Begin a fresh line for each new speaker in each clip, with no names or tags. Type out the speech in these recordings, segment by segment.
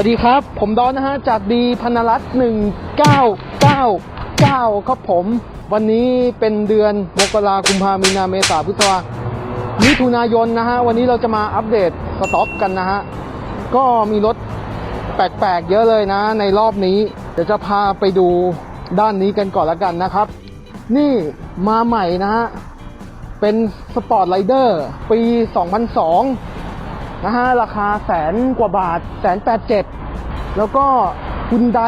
วัสดีครับ ผมดอนนะฮะ จากดีพนรัตน์หนึ่งเก้าเก้าเก้าครับผม วันนี้เป็นเดือนมกราคุมภามีนาเมษาพฤษภามิถุนายนนะฮะ วันนี้เราจะมาอัปเดตสต็อกกันนะฮะ ก็มีรถแปลกๆ เยอะเลยนะ ในรอบนี้ เดี๋ยวจะพาไปดูด้านนี้กันก่อนละกันนะครับ นี่มาใหม่นะฮะ เป็นสปอร์ตไ i เดอร์ปี 2002 นะฮะราคาแสนกว่าบาทแสนแปดเจ็ดแล้วก็ฮุนได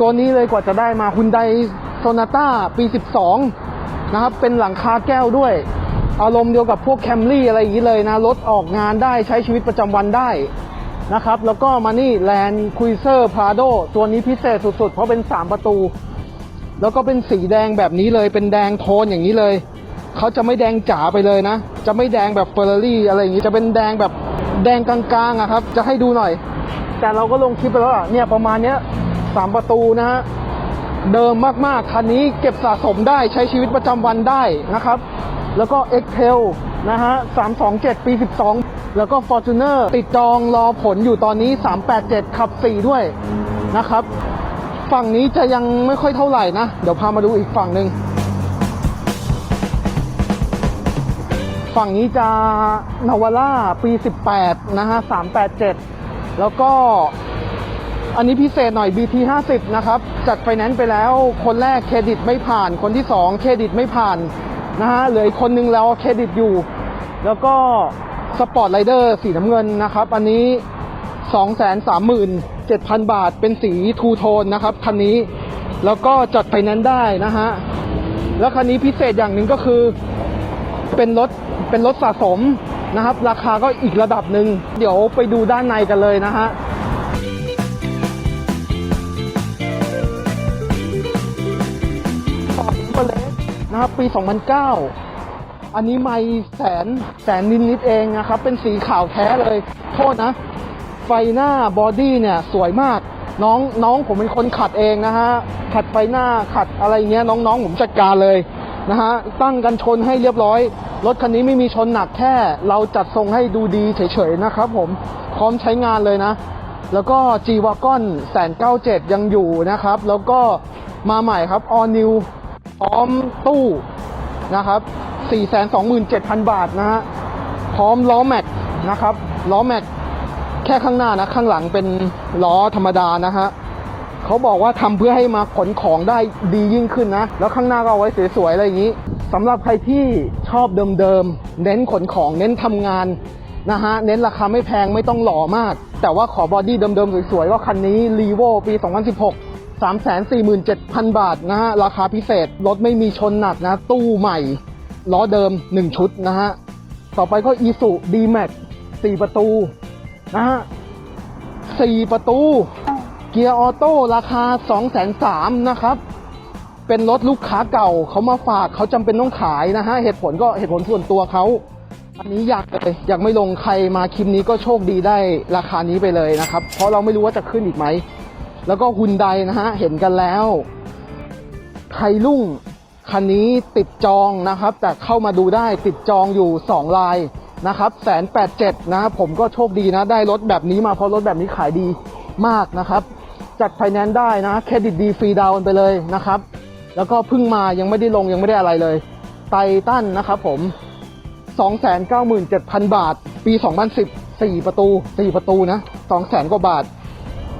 ตัวนี้เลยกว่าจะได้มาฮุนไดโซนาต้าปี 12 นะครับ เป็นหลังคาแก้วด้วย อารมณ์เดียวกับพวกแคมรี่อะไรอย่างนี้เลยนะ รถออกงานได้ใช้ชีวิตประจำวันได้นะครับ แล้วก็มานี่แลนด์คุยเซอร์พาโดตัวนี้พิเศษสุดๆ เพราะเป็น 3 ประตู แล้วก็เป็นสีแดงแบบนี้เลยเป็นแดงโทนอย่างนี้เลย เขาจะไม่แดงจ๋าไปเลยนะ จะไม่แดงแบบเฟอร์รารี่อะไรอย่างนี้ จะเป็นแดงแบบแดงกลางๆอะครับ จะให้ดูหน่อย แต่เราก็ลงคลิปไปแล้วอะเนี่ยประมาณเนี้ยสามประตูนะฮะ เดิมมากๆ คันนี้เก็บสะสมได้ใช้ชีวิตประจำวันได้นะครับ แล้วก็ x t a i l นะฮะ327 ปี 12 แล้วก็ Fortuner ติดจองรอผลอยู่ตอนนี้ 387 ขับ 4 ด้วยนะครับ ฝั่งนี้จะยังไม่ค่อยเท่าไหร่นะ เดี๋ยวพามาดูอีกฝั่งหนึ่ง ฝั่งนี้จะนาวาร่าปี 18 นะฮะ 387 แล้วก็อันนี้พิเศษหน่อย BT 50นะครับ จัดไฟแนนซ์ไปแล้ว คนแรกเครดิตไม่ผ่าน คนที่ 2 เครดิตไม่ผ่านนะฮะ เหลืออีกคนนึงแล้วเครดิตอยู่ แล้วก็สปอร์ตไรเดอร์สีน้ำเงินนะครับ อันนี้ 237,000 บาท เป็นสีทูโทนนะครับ คันนี้ แล้วก็จัดไฟแนนซ์ได้นะฮะ แล้วคันนี้พิเศษอย่างหนึ่งก็คือเป็นรถ เป็นรถสะสมนะครับ ราคาก็อีกระดับหนึ่งเดี๋ยวไปดูด้านในกันเลยนะฮะฟอร์ดเบเลสนะครับปี 2009 อันนี้ไม่แสนแสนนิดนิดเองนะครับ เป็นสีขาวแท้เลย โทษนะ ไฟหน้าบอดี้เนี่ยสวยมากน้องน้องผมเป็นคนขัดเองนะฮะ ขัดไฟหน้าขัดอะไรเงี้ยน้องๆผมจัดการเลย นะฮะตั้งกันชนให้เรียบร้อย รถคันนี้ไม่มีชนหนักแค่ เราจัดทรงให้ดูดีเฉยๆนะครับผมพร้อมใช้งานเลยนะ แล้วก็ G Wagon แสนเก้าเจ็ดยังอยู่นะครับ แล้วก็มาใหม่ครับ All New พร้อมตู้นะครับ427,000บาทนะฮะพร้อมล้อแม็กนะครับล้อแม็กแค่ข้างหน้านะ ข้างหลังเป็นล้อธรรมดานะฮะ เขาบอกว่าทำเพื่อให้มาขนของได้ดียิ่งขึ้นนะ แล้วข้างหน้าก็เอาไว้สวยๆอะไรอย่างนี้สำหรับใครที่ชอบเดิมๆ เน้นขนของเน้นทำงานนะฮะ เน้นราคาไม่แพงไม่ต้องหล่อมาก แต่ว่าขอบอดี้เดิมๆ สวยๆ ก็คันนี้ r ีโวปี 2016 347,000 บาทนะฮะ ราคาพิเศษ รถไม่มีชนหนักนะ ตู้ใหม่ ล้อเดิม 1 ชุดนะฮะ ต่อไปก็อีสุ D-Max 4ประตูนะฮะ4ประตู เกียร์ออโต้ราคา 2 3 0 0 0นะครับ เป็นรถลูกค้าเก่าเขามาฝากเขาจำเป็นต้องขายนะฮะ เหตุผลก็เหตุผลส่วนตัวเขา อันนี้อยากเลยอยากไม่ลงใครมาคลิปนี้ก็โชคดีได้ราคานี้ไปเลยนะครับ เพราะเราไม่รู้ว่าจะขึ้นอีกไหม แล้วก็ฮุนไดนะฮะ เห็นกันแล้วไทยรุ่งคันนี้ติดจองนะครับ แต่เข้ามาดูได้ติดจองอยู่ 2 ลายนะครับแสนแปดเจ็ดนะผมก็โชคดีนะ ได้รถแบบนี้มาเพราะรถแบบนี้ขายดีมากนะครับ จัดไฟแนนซ์ได้นะเครดิตดีฟรีดาวน์ไปเลยนะครับ แล้วก็พิ่งมายังไม่ได้ลงยังไม่ได้อะไรเลยไททันนะครับผม 297,000 บาท ปี 2010 4 ประตู 4 ประตูนะ 200,000 กว่าบาท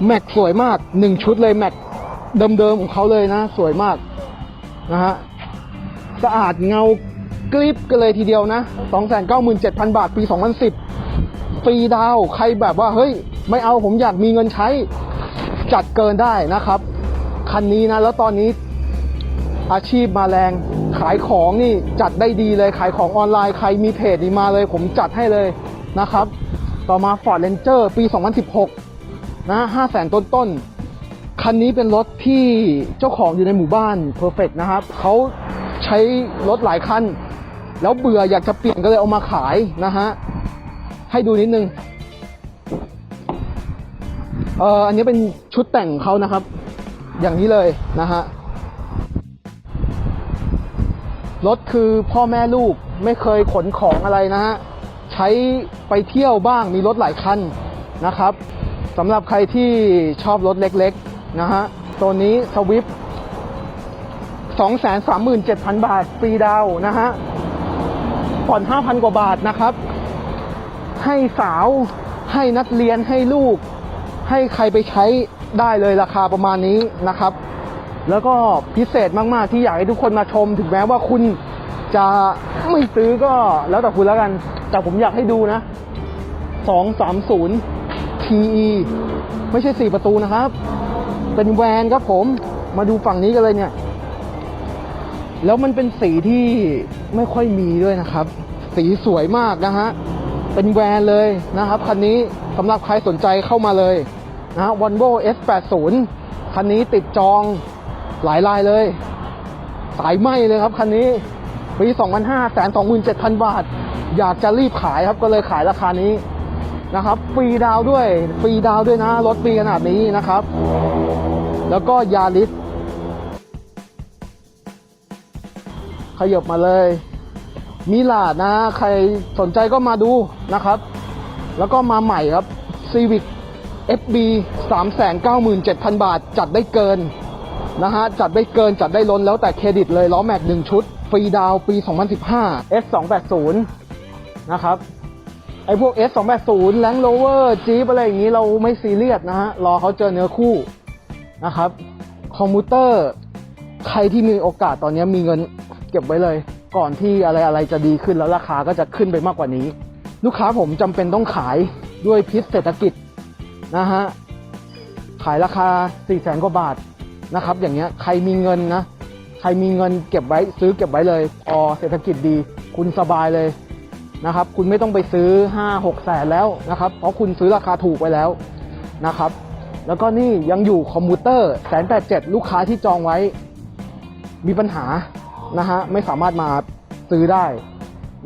แม็กสวยมาก 1 ชุดเลยแม็กเดิมๆของเขาเลยนะ สวยมากนะฮะสะอาดเงากริบกันเลยทีเดียวนะ 297,000 บาท ปี 2010 ฟรีดาว ใครแบบว่า เฮ้ย ไม่เอาผมอยากมีเงินใช้ จัดเกินได้นะครับ คันนี้นะแล้วตอนนี้อาชีพมาแรงขายของนี่จัดได้ดีเลยขายของออนไลน์ใครมีเพจนี่มาเลย ผมจัดให้เลยนะครับ ต่อมา Ford Ranger ปี 2016 นะ5 0 0 0 0 0ต้นต้นๆคันนี้เป็นรถที่เจ้าของอยู่ในหมู่บ้าน Perfect นะครับเขาใช้รถหลายคัน แล้วเบื่ออยากจะเปลี่ยนก็เลยเอามาขายนะฮะ ให้ดูนิดนึง เอออันนี้เป็นชุดแต่งเขานะครับ อย่างนี้เลยนะฮะรถคือพ่อแม่ลูกไม่เคยขนของอะไรนะฮะใช้ไปเที่ยวบ้างมีรถหลายคันนะครับสำหรับใครที่ชอบรถเล็กๆนะฮะตัวนี้สวิฟ237,000 บาทฟรีดาวน์นะฮะผ่อน 5,000 กว่าบาทนะครับ ให้สาวให้นักเรียนให้ลูก ให้ใครไปใช้ได้เลยราคาประมาณนี้นะครับ แล้วก็พิเศษมากๆที่อยากให้ทุกคนมาชม ถึงแม้ว่าคุณจะไม่ซื้อก็แล้วแต่คุณแล้วกัน แต่ผมอยากให้ดูนะ 230 TE ไม่ใช่ 4 ประตูนะครับ เป็นแวนครับผมมาดูฝั่งนี้กันเลยเนี่ย แล้วมันเป็นสีที่ไม่ค่อยมีด้วยนะครับ สีสวยมากนะฮะ เป็นแวนเลยนะครับคันนี้สำหรับใครสนใจเข้ามาเลย นะฮะ Volvo S80 คันนี้ติดจองหลายลายเลย สายไหมเลยครับคันนี้ปี2,500 127,000 บาท อยากจะรีบขายครับก็เลยขายราคานี้นะครับฟรีดาวด้วยฟรีดาวด้วยนะรถฟรีขนาดนี้นะครับ แล้วก็ยาริสขยบมาเลยมิลาดนะ ใครสนใจก็มาดูนะครับ แล้วก็มาใหม่ครับ Civic FB 397,000 บาท จัดได้เกินนะฮะ จัดได้เกินจัดได้ล้นแล้วแต่เครดิตเลยล้อแม็กหนึ่งชุด ฟรีดาวน์ปี 2015 S 280 นะครับ ไอ้พวก S 280 Land Rover Jeep อะไรอย่างนี้เราไม่ซีเรียสนะฮะ รอเขาเจอเนื้อคู่นะครับคอมพิวเตอร์ใครที่มีโอกาสตอนนี้มีเงินเก็บไว้เลย ก่อนที่อะไรอะไรจะดีขึ้นแล้วราคาก็จะขึ้นไปมากกว่านี้ ลูกค้าผมจำเป็นต้องขายด้วยพิษเศรษฐกิจ นะฮะขายราคา4ี่แสนกว่าบาทนะครับ อย่างเงี้ยใครมีเงินนะใครมีเงินเก็บไว้ซื้อเก็บไว้เลยพอเศรษฐกิจดี คุณสบายเลยนะครับ คุณไม่ต้องไปซื้อ 5 6แสนแล้วนะครับ เพราะคุณซื้อราคาถูกไว้แล้วนะครับ แล้วก็นี่ยังอยู่คอมพิวเตอร์แสนแปดเจ็ดลูกค้าที่จองไว้ มีปัญหานะฮะไม่สามารถมาซื้อได้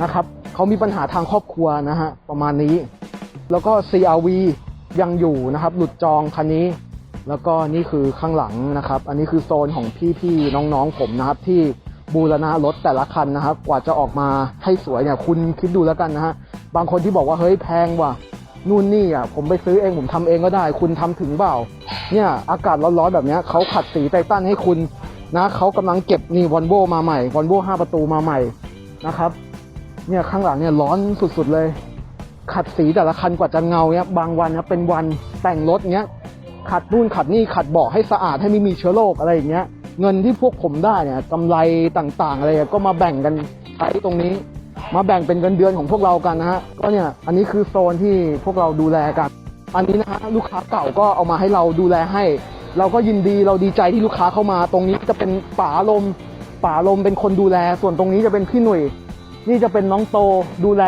นะครับเขามีปัญหาทางครอบครัวนะฮะประมาณนี้ แล้วก็ CRV ยังอยู่นะครับ หลุดจองคันนี้ แล้วก็นี่คือข้างหลังนะครับ อันนี้คือโซนของพี่ๆน้องๆผมนะครับ ที่บูรณะรถแต่ละคันนะครับ กว่าจะออกมาให้สวยเนี่ยคุณคิดดูแล้วกันนะฮะบางคนที่บอกว่าเฮ้ยแพงว่ะนู่นนี่อะผมไปซื้อเองผมทำเองก็ได้ คุณทำถึงเปล่า เนี่ยอากาศร้อนๆแบบนี้เขาขัดสีไททันให้คุณนะเขากำลังเก็บนี่วอลโวมาใหม่วอลโวห้าประตูมาใหม่นะครับ เนี่ยข้างหลังเนี่ยร้อนสุดๆเลย ขัดสีแต่ละคันกว่าจะเงาเนี่ยบางวันนะเป็นวันแต่งรถเนี้ยขัดนู่นขัดนี่ขัดเบาะให้สะอาดให้ไม่มีเชื้อโรคอะไรอย่างเงี้ย เงินที่พวกผมได้เนี่ยกำไรต่างๆอะไรก็มาแบ่งกันใช้ตรงนี้ มาแบ่งเป็นเงินเดือนของพวกเรากันนะฮะก็เนี่ยอันนี้คือโซนที่พวกเราดูแลกัน อันนี้นะฮะลูกค้าเก่าก็เอามาให้เราดูแลให้ เราก็ยินดีเราดีใจที่ลูกค้าเข้ามา ตรงนี้จะเป็นป๋าลมป๋าลมเป็นคนดูแล ส่วนตรงนี้จะเป็นพี่หนุ่ยนี่จะเป็นน้องโตดูแล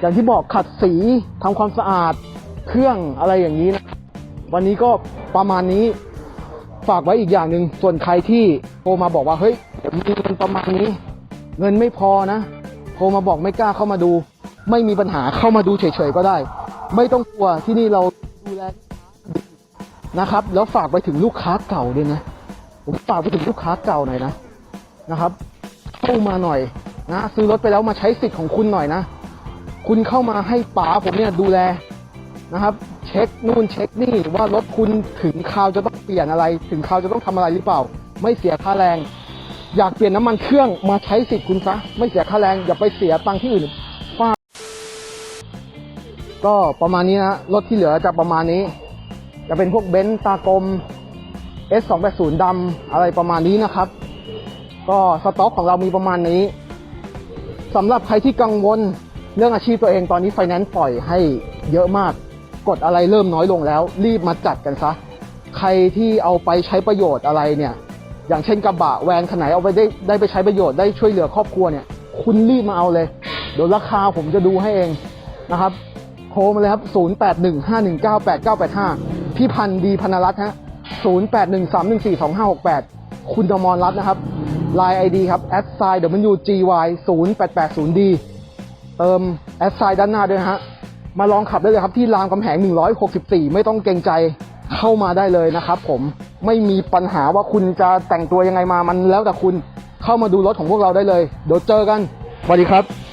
อย่างที่บอกขัดสีทำความสะอาดเครื่องอะไรอย่างนี้นะวันนี้ก็ประมาณนี้ฝากไว้อีกอย่างหนึ่งส่วนใครที่โทรมาบอกว่าเฮ้ยมีเงินประมาณนี้ เงินไม่พอนะโทรมาบอกไม่กล้าเข้ามาดู ไม่มีปัญหาเข้ามาดูเฉยๆก็ได้ ไม่ต้องกลัวที่นี่เราดูแลดีนะครับ แล้วฝากไปถึงลูกค้าเก่าด้วยนะผมฝากไปถึงลูกค้าเก่าหน่อยนะนะครับ เข้ามาหน่อยนะซื้อรถไปแล้วมาใช้สิทธิ์ของคุณหน่อยนะ คุณเข้ามาให้ป๋าผมเนี่ยดูแลนะครับ เช็คนู่นเช็คนี่ว่ารถคุณถึงคราวจะต้องเปลี่ยนอะไร ถึงคราวจะต้องทำอะไรหรือเปล่า ไม่เสียค่าแรง อยากเปลี่ยนน้ำมันเครื่องมาใช้สิทธิ์คุณซะไม่เสียค่าแรงอย่าไปเสียตังค์ที่อื่นฟาก็ประมาณนี้นะรถที่เหลือจะประมาณนี้ จะเป็นพวกเบนซ์ตากลม S 2 8 0 ดำอะไรประมาณนี้นะครับ ก็สต็อกของเรามีประมาณนี้สำหรับใครที่กังวล เรื่องอาชีพตัวเองตอนนี้ไฟแนนซ์ปล่อยให้เยอะมาก กดอะไรเริ่มน้อยลงแล้ว รีบมาจัดกันซะ ใครที่เอาไปใช้ประโยชน์อะไรเนี่ย อย่างเช่นกระบะแวนขนาดเอาไปได้ได้ไปใช้ประโยชน์ได้ช่วยเหลือครอบครัวเนี่ย คุณรีบมาเอาเลยเดี๋ยวราคาผมจะดูให้เองนะครับโทรมาเลยครับ 0815198985 พี่พันธ์ดีพนรัตน์ฮะ 0813142568 คุณดมรรัตน์นะครับ Line ID ครับ s i WGY 0880D เติม s i ด้านหน้าด้วยฮะ มาลองขับได้เลยครับที่รามคำแหง 164 ไม่ต้องเกรงใจเข้ามาได้เลยนะครับผมไม่มีปัญหาว่าคุณจะแต่งตัวยังไงมามันแล้วแต่คุณเข้ามาดูรถของพวกเราได้เลย เดี๋ยวเจอกันสวัสดีครับ